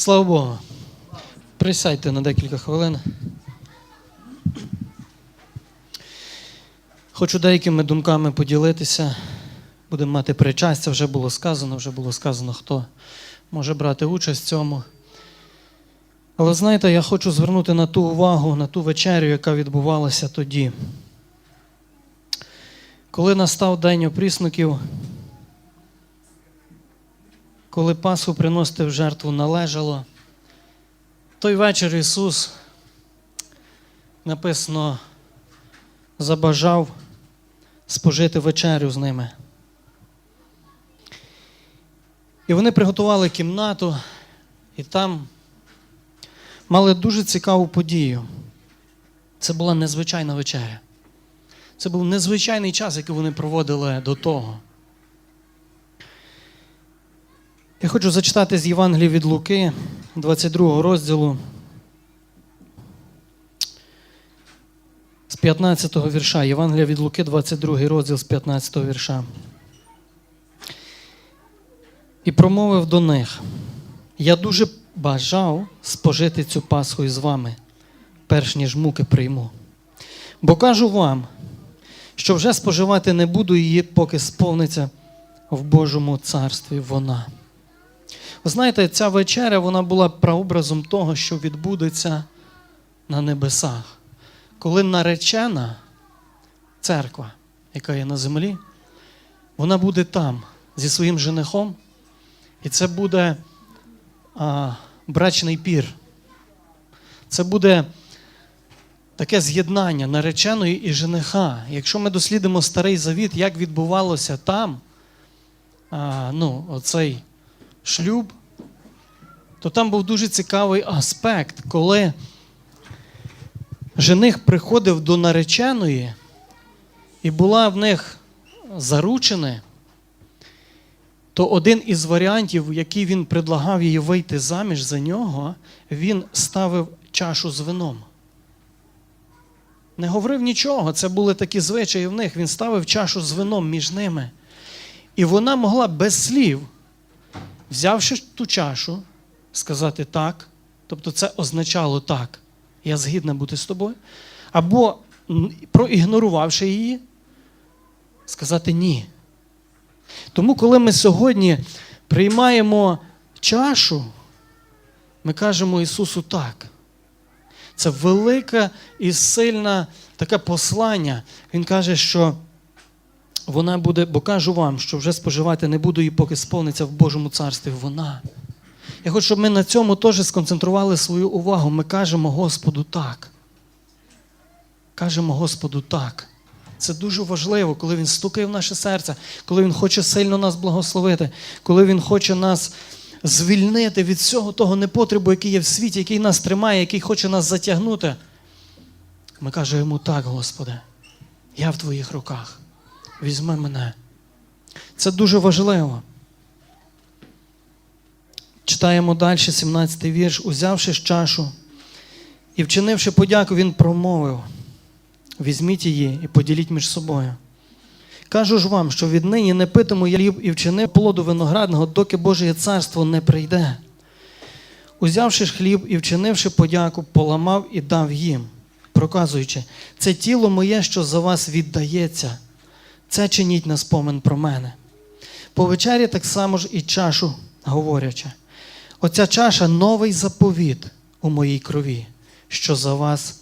Слава Богу. Присядьте на декілька хвилин. Хочу деякими думками поділитися. Будемо мати причастя, вже було сказано, вже було сказано, хто може брати участь в цьому. Але знаєте, я хочу звернути на ту увагу, на ту вечерю, яка відбувалася тоді. Коли настав день опріснуків, коли Пасху приносити в жертву належало, той вечір Ісус написано забажав спожити вечерю з ними. І вони приготували кімнату, і там мали дуже цікаву подію. Це була незвичайна вечеря. Це був незвичайний час, який вони проводили до того. Я хочу зачитати з Євангелії від Луки, 22 розділу, з 15 го вірша. Євангелія від Луки, 22 розділ з 15 го вірша. І промовив до них: Я дуже бажав спожити цю Пасху із вами, перш ніж муки прийму. Бо кажу вам, що вже споживати не буду її, поки сповниться в Божому царстві вона. Ви знаєте, ця вечеря вона була прообразом того, що відбудеться на небесах. Коли наречена церква, яка є на землі, вона буде там зі своїм женихом, і це буде а, брачний пір. Це буде таке з'єднання нареченої і жениха. Якщо ми дослідимо старий завіт, як відбувалося там, а, ну, оцей шлюб, то там був дуже цікавий аспект, коли жених приходив до нареченої, і була в них заручена, то один із варіантів, який він предлагав їй вийти заміж за нього, він ставив чашу з вином. Не говорив нічого, це були такі звичаї в них. Він ставив чашу з вином між ними. І вона могла без слів, взявши ту чашу, сказати так, тобто це означало так, я згідна бути з тобою, або проігнорувавши її, сказати ні. Тому, коли ми сьогодні приймаємо чашу, ми кажемо Ісусу так. Це велике і сильне таке послання. Він каже, що вона буде, бо кажу вам, що вже споживати не буду її, поки сповниться в Божому царстві вона. Я хочу, щоб ми на цьому теж сконцентрували свою увагу. Ми кажемо Господу так. Кажемо Господу так. Це дуже важливо, коли Він стукає в наше серце, коли Він хоче сильно нас благословити, коли Він хоче нас звільнити від всього того непотребу, який є в світі, який нас тримає, який хоче нас затягнути. Ми кажемо йому так, Господи, я в Твоїх руках. Візьми мене. Це дуже важливо. Читаємо далі 17-й вірш. Узявши чашу і вчинивши подяку, він промовив: візьміть її і поділіть між собою. Кажу ж вам, що віднині не питиму я хліб і вчинив плоду виноградного, доки Боже царство не прийде. Узявши ж хліб і вчинивши подяку, поламав і дав їм, проказуючи, це тіло моє, що за вас віддається, це чиніть на спомин про мене. По вечері так само ж і чашу говорячи. Оця чаша новий заповіт у моїй крові, що за вас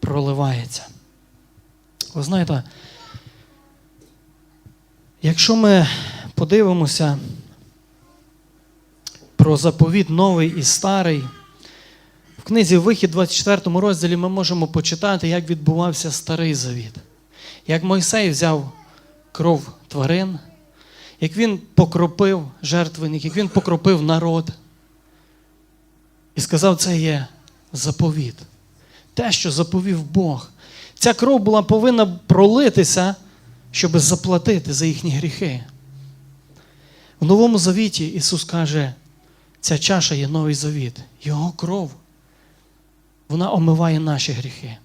проливається. Ви знаєте, якщо ми подивимося про заповіт новий і старий, в книзі Вихід, 24 розділі, ми можемо почитати, як відбувався старий завіт, як Мойсей взяв кров тварин, як він покропив жертвенник, як він покропив народ. І сказав, це є заповіт. Те, що заповів Бог. Ця кров була повинна пролитися, щоб заплатити за їхні гріхи. В Новому Завіті Ісус каже, ця чаша є новий завіт. Його кров, вона омиває наші гріхи.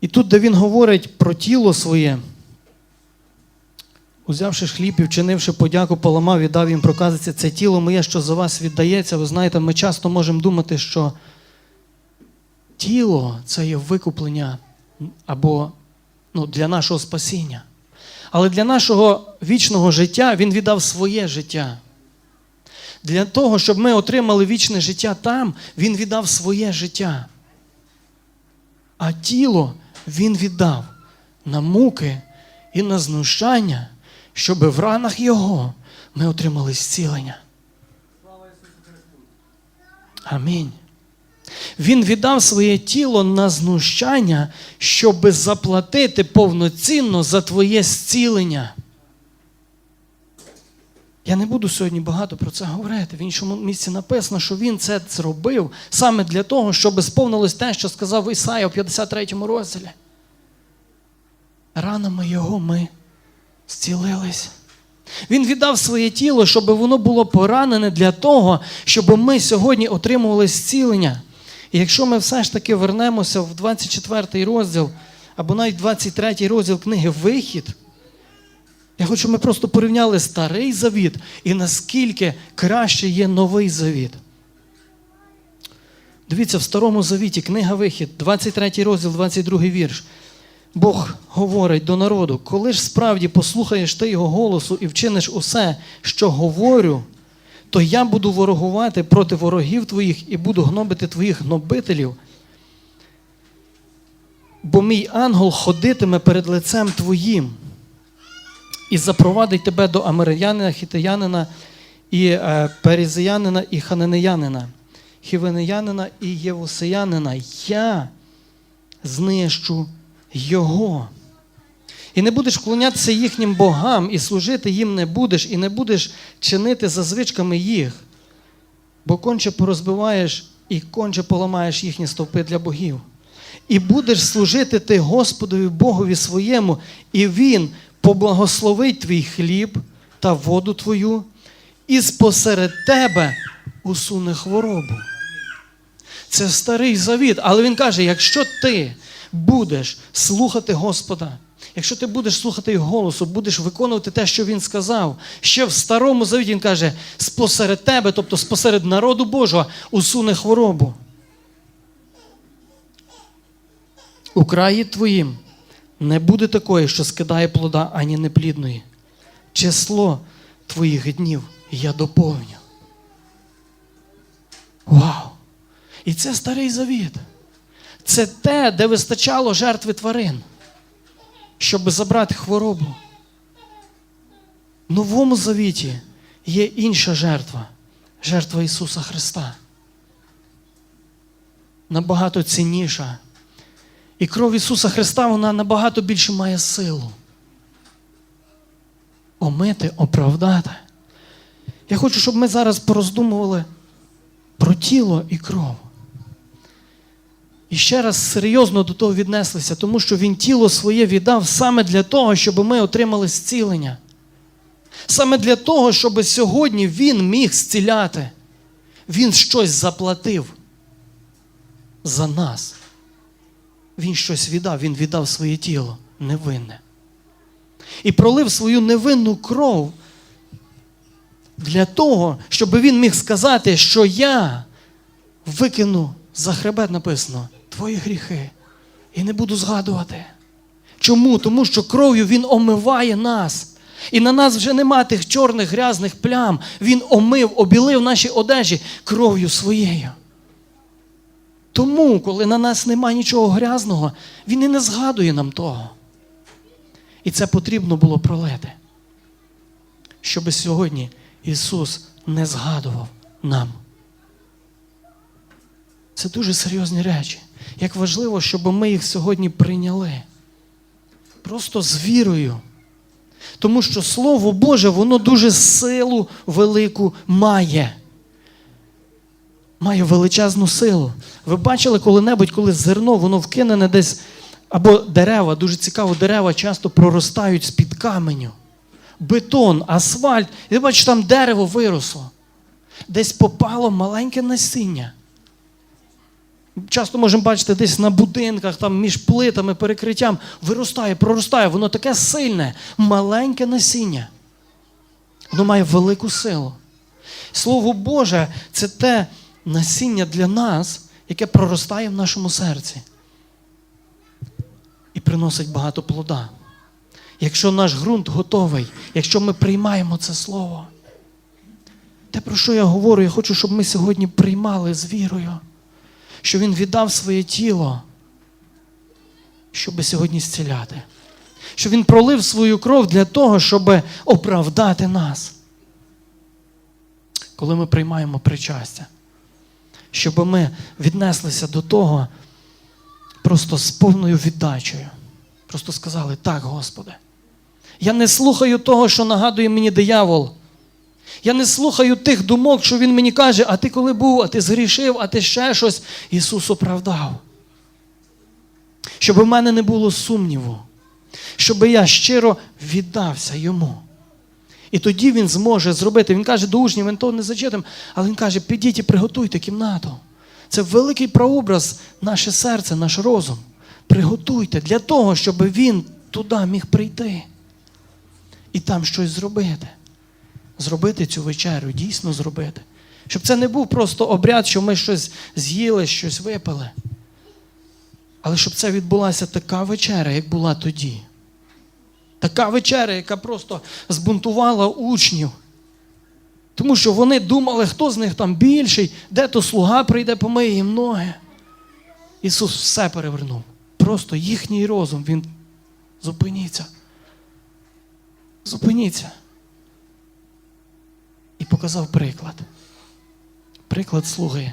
І тут, де Він говорить про тіло своє, узявши хліб і вчинивши подяку, поламав і дав їм проказиться, це тіло моє, що за вас віддається. Ви знаєте, ми часто можемо думати, що тіло це є викуплення або ну, для нашого спасіння. Але для нашого вічного життя Він віддав своє життя. Для того, щоб ми отримали вічне життя там, Він віддав своє життя. А тіло Він віддав на муки і на знущання, щоб в ранах Його ми отримали зцілення. Амінь. Він віддав своє тіло на знущання, щоб заплатити повноцінно за твоє зцілення. Я не буду сьогодні багато про це говорити. В іншому місці написано, що він це зробив саме для того, щоб сповнилось те, що сказав Ісая у 53 розділі. Ранами його ми зцілились. Він віддав своє тіло, щоб воно було поранене для того, щоб ми сьогодні отримували зцілення. І якщо ми все ж таки вернемося в 24 розділ, або навіть 23 розділ книги Вихід, я хочу, щоб ми просто порівняли старий завіт і наскільки краще є новий завіт. Дивіться, в старому завіті, книга Вихід, 23 розділ, 22 вірш. Бог говорить до народу, коли ж справді послухаєш ти його голосу і вчиниш усе, що говорю, то я буду ворогувати проти ворогів твоїх і буду гнобити твоїх гнобителів. Бо мій ангел ходитиме перед лицем твоїм і запровадить тебе до Америянина, Хітиянина, і е, Перезиянина, і Хананеянина, Хівенеянина і Євусеянина. Я знищу його. І не будеш вклонятися їхнім богам, і служити їм не будеш, і не будеш чинити за звичками їх, бо конче порозбиваєш і конче поламаєш їхні стовпи для богів. І будеш служити ти Господові Богові своєму, і Він поблагословить твій хліб та воду твою, і спосеред тебе усуне хворобу. Це старий завіт, але він каже: якщо ти будеш слухати Господа, якщо ти будеш слухати його голосу, будеш виконувати те, що він сказав, ще в старому завіті він каже: спосеред тебе, тобто спосеред народу Божого, усуне хворобу. У краї твоїм не буде такої, що скидає плода ані неплідної. Число твоїх днів я доповню. Вау! І це старий завіт. Це те, де вистачало жертви тварин, щоб забрати хворобу. В новому завіті є інша жертва жертва Ісуса Христа. Набагато цінніша. І кров Ісуса Христа вона набагато більше має силу. Омити, оправдати. Я хочу, щоб ми зараз пороздумували про тіло і кров. І ще раз серйозно до того віднеслися, тому що Він тіло своє віддав саме для того, щоб ми отримали зцілення. Саме для того, щоб сьогодні Він міг зціляти. Він щось заплатив за нас. Він щось віддав, Він віддав своє тіло невинне. І пролив свою невинну кров для того, щоб він міг сказати, що я викину за хребет написано твої гріхи і не буду згадувати. Чому? Тому що кров'ю Він омиває нас. І на нас вже нема тих чорних грязних плям. Він омив, обілив наші одежі кров'ю своєю. Тому, коли на нас нема нічого грязного, Він і не згадує нам того. І це потрібно було пролити. Щоб сьогодні Ісус не згадував нам. Це дуже серйозні речі. Як важливо, щоб ми їх сьогодні прийняли. Просто з вірою. Тому що Слово Боже, воно дуже силу велику має. Має величезну силу. Ви бачили коли-небудь, коли зерно, воно вкинене десь, або дерева, дуже цікаво, дерева часто проростають з-під каменю. Бетон, асфальт. І ти бачиш, там дерево виросло. Десь попало маленьке насіння. Часто можемо бачити десь на будинках, там між плитами, перекриттям, виростає, проростає, воно таке сильне, маленьке насіння. Воно має велику силу. Слово Боже це те насіння для нас, яке проростає в нашому серці і приносить багато плода. Якщо наш ґрунт готовий, якщо ми приймаємо це слово, те, про що я говорю, я хочу, щоб ми сьогодні приймали з вірою, що Він віддав своє тіло, щоб сьогодні зціляти. Що Він пролив свою кров для того, щоб оправдати нас. Коли ми приймаємо причастя, щоб ми віднеслися до того просто з повною віддачею. Просто сказали, так, Господи. Я не слухаю того, що нагадує мені диявол. Я не слухаю тих думок, що він мені каже, а ти коли був, а ти згрішив, а ти ще щось. Ісус оправдав. Щоб у мене не було сумніву, щоб я щиро віддався йому. І тоді він зможе зробити. Він каже до учнів, він того не зачитав, але він каже: підіть і приготуйте кімнату. Це великий прообраз, наше серце, наш розум. Приготуйте для того, щоб він туди міг прийти і там щось зробити. Зробити цю вечерю, дійсно зробити. Щоб це не був просто обряд, що ми щось з'їли, щось випили. Але щоб це відбулася така вечеря, як була тоді. Така вечеря, яка просто збунтувала учнів. Тому що вони думали, хто з них там більший, де то слуга прийде, помиє їм ноги. Ісус все перевернув. Просто їхній розум, Він зупиніться. Зупиніться. І показав приклад. Приклад слуги.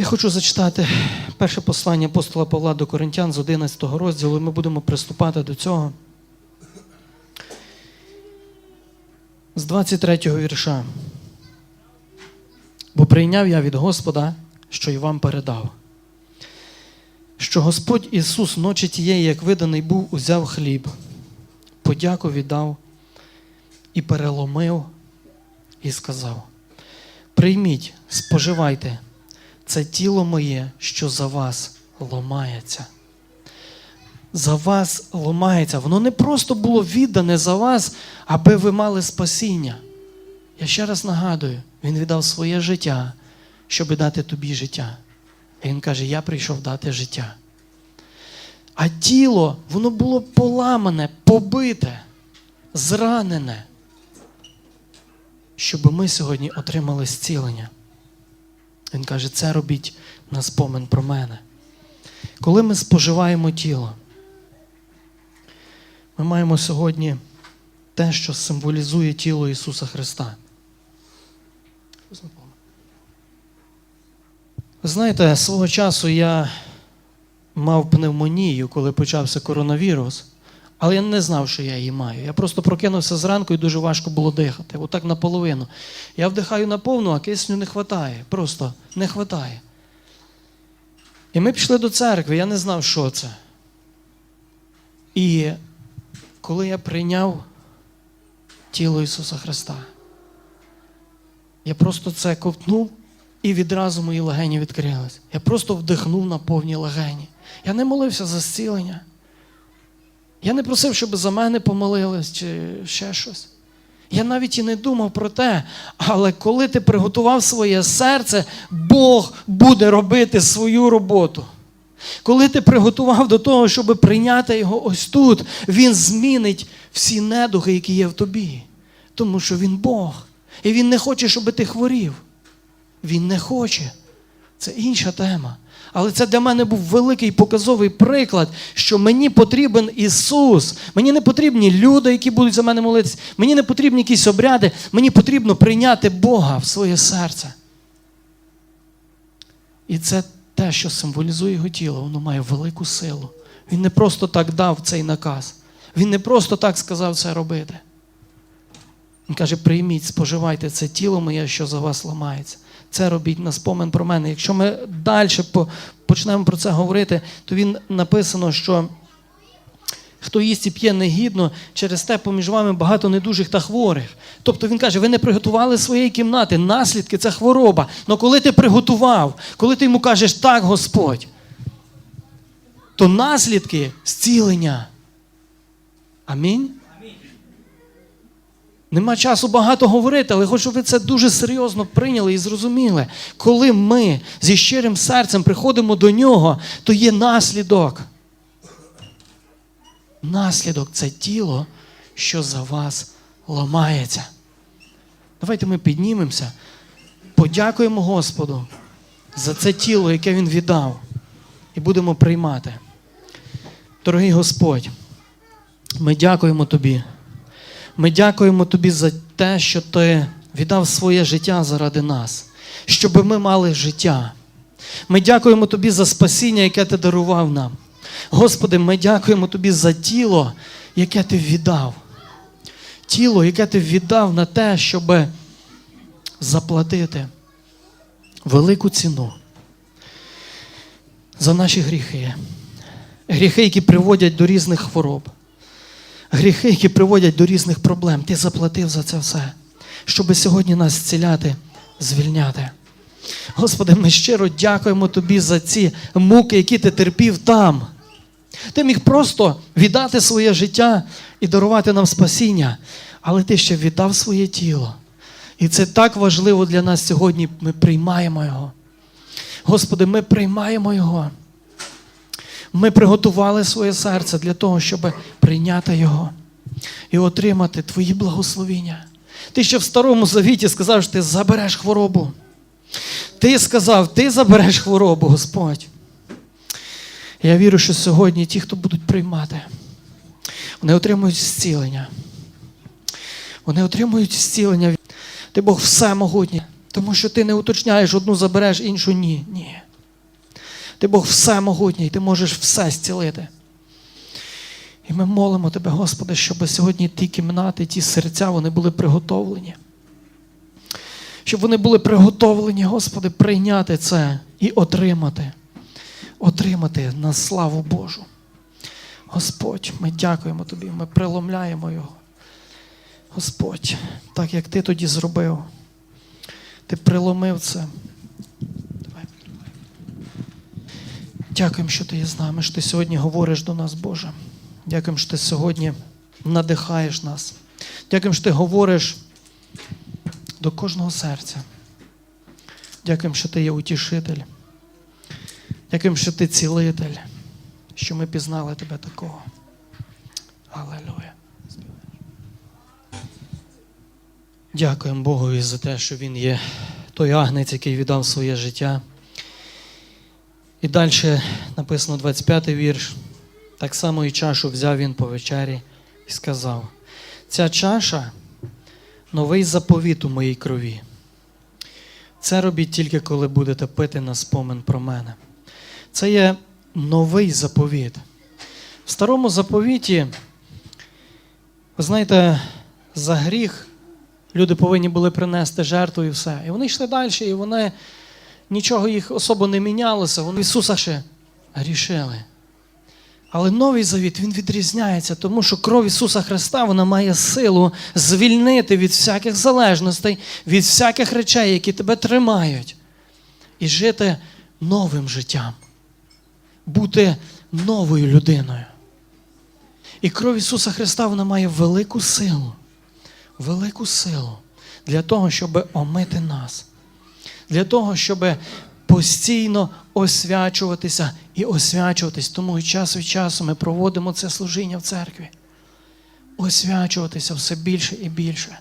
Я хочу зачитати перше послання апостола Павла до Коринтян з 11 розділу, і ми будемо приступати до цього. З 23 вірша. Бо прийняв я від Господа, що й вам передав. Що Господь Ісус ночі тієї, як виданий був, узяв хліб, подяку віддав і переломив, і сказав: Прийміть, споживайте, це тіло моє, що за вас ломається. За вас ломається. Воно не просто було віддане за вас, аби ви мали спасіння. Я ще раз нагадую, Він віддав своє життя, щоб дати тобі життя. І Він каже: Я прийшов дати життя. А тіло, воно було поламане, побите, зранене, щоб ми сьогодні отримали зцілення. Він каже, це робіть на спомин про мене. Коли ми споживаємо тіло, ми маємо сьогодні те, що символізує тіло Ісуса Христа. Ви знаєте, свого часу я мав пневмонію, коли почався коронавірус, але я не знав, що я її маю. Я просто прокинувся зранку і дуже важко було дихати. Отак наполовину. Я вдихаю наповну, а кисню не вистачає. Просто не вистачає. І ми пішли до церкви, я не знав, що це. І коли я прийняв тіло Ісуса Христа, я просто це ковтнув, і відразу мої легені відкрились. Я просто вдихнув на повні легені. Я не молився за зцілення. Я не просив, щоб за мене помолились чи ще щось. Я навіть і не думав про те, але коли ти приготував своє серце, Бог буде робити свою роботу. Коли ти приготував до того, щоб прийняти його ось тут, Він змінить всі недуги, які є в тобі. Тому що Він Бог. І Він не хоче, щоб ти хворів. Він не хоче. Це інша тема. Але це для мене був великий показовий приклад, що мені потрібен Ісус. Мені не потрібні люди, які будуть за мене молитися. Мені не потрібні якісь обряди. Мені потрібно прийняти Бога в своє серце. І це те, що символізує його тіло, воно має велику силу. Він не просто так дав цей наказ. Він не просто так сказав це робити. Він каже: прийміть, споживайте це тіло моє, що за вас ламається. Це робіть на спомин про мене. Якщо ми далі почнемо про це говорити, то він написано, що Хто їсть і п'є негідно, через те поміж вами багато недужих та хворих. Тобто він каже, ви не приготували своєї кімнати, наслідки це хвороба. Але коли ти приготував, коли ти йому кажеш так, Господь, то наслідки зцілення. Амінь. Нема часу багато говорити, але хочу, щоб ви це дуже серйозно прийняли і зрозуміли. Коли ми зі щирим серцем приходимо до нього, то є наслідок. Наслідок це тіло, що за вас ламається. Давайте ми піднімемося, подякуємо Господу за це тіло, яке Він віддав, і будемо приймати. Дорогий Господь, ми дякуємо Тобі. Ми дякуємо Тобі за те, що Ти віддав своє життя заради нас, щоб ми мали життя. Ми дякуємо Тобі за спасіння, яке Ти дарував нам. Господи, ми дякуємо Тобі за тіло, яке Ти віддав. Тіло, яке Ти віддав на те, щоб заплатити велику ціну за наші гріхи. Гріхи, які приводять до різних хвороб. Гріхи, які приводять до різних проблем. Ти заплатив за це все, щоб сьогодні нас зціляти, звільняти. Господи, ми щиро дякуємо Тобі за ці муки, які ти терпів там. Ти міг просто віддати своє життя і дарувати нам спасіння, але ти ще віддав своє тіло. І це так важливо для нас сьогодні. Ми приймаємо його. Господи, ми приймаємо його. Ми приготували своє серце для того, щоб прийняти його і отримати Твої благословіння. Ти ще в Старому Завіті сказав, що ти забереш хворобу. Ти сказав, ти забереш хворобу, Господь. Я вірю, що сьогодні ті, хто будуть приймати, вони отримують зцілення. Вони отримують зцілення. Ти Бог всемогутній, тому що ти не уточняєш, одну забереш, іншу ні. Ні. Ти Бог всемогутній, ти можеш все зцілити. І ми молимо Тебе, Господи, щоб сьогодні ті кімнати, ті серця, вони були приготовлені. Щоб вони були приготовлені, Господи, прийняти це і отримати. Отримати на славу Божу. Господь, ми дякуємо Тобі, ми приломляємо Його. Господь, так як Ти тоді зробив, Ти приломив це. Дякуємо, що ти є з нами, що ти сьогодні говориш до нас, Боже. Дякуємо, що ти сьогодні надихаєш нас. Дякуємо, що ти говориш до кожного серця. Дякуємо, що ти є утішитель. Дякуємо, що ти цілитель, що ми пізнали тебе такого. Алелуя. Дякуємо Богові за те, що Він є той агнець, який віддав своє життя. І далі написано 25 й вірш. Так само і чашу взяв він по вечері і сказав: ця чаша новий заповіт у моїй крові. Це робіть тільки коли будете пити на спомин про мене. Це є новий заповіт. В старому заповіті, ви знаєте, за гріх люди повинні були принести жертву і все. І вони йшли далі, і вони нічого їх особо не мінялося. Вони Ісуса ще грішили. Але новий завіт він відрізняється, тому що кров Ісуса Христа вона має силу звільнити від всяких залежностей, від всяких речей, які тебе тримають, і жити новим життям, бути новою людиною. І кров Ісуса Христа вона має велику силу, велику силу для того, щоб омити нас, для того, щоб постійно освячуватися і освячуватись. Тому і час від часу ми проводимо це служіння в церкві. Освячуватися все більше і більше.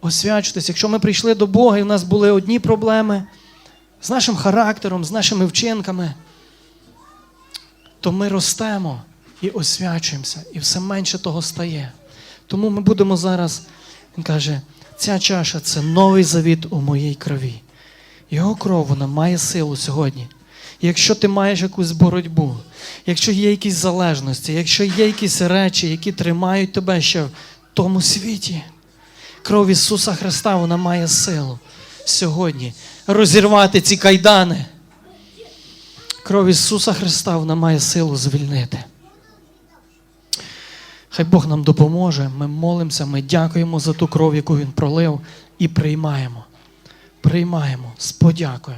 Освячуватися. Якщо ми прийшли до Бога і в нас були одні проблеми з нашим характером, з нашими вчинками, то ми ростемо і освячуємося, і все менше того стає. Тому ми будемо зараз, він каже, ця чаша це новий завіт у моїй крові. Його кров вона має силу сьогодні. Якщо ти маєш якусь боротьбу, якщо є якісь залежності, якщо є якісь речі, які тримають тебе ще в тому світі, кров Ісуса Христа вона має силу сьогодні розірвати ці кайдани. Кров Ісуса Христа вона має силу звільнити. Хай Бог нам допоможе. Ми молимося, ми дякуємо за ту кров, яку Він пролив, і приймаємо. Приймаємо з подякою.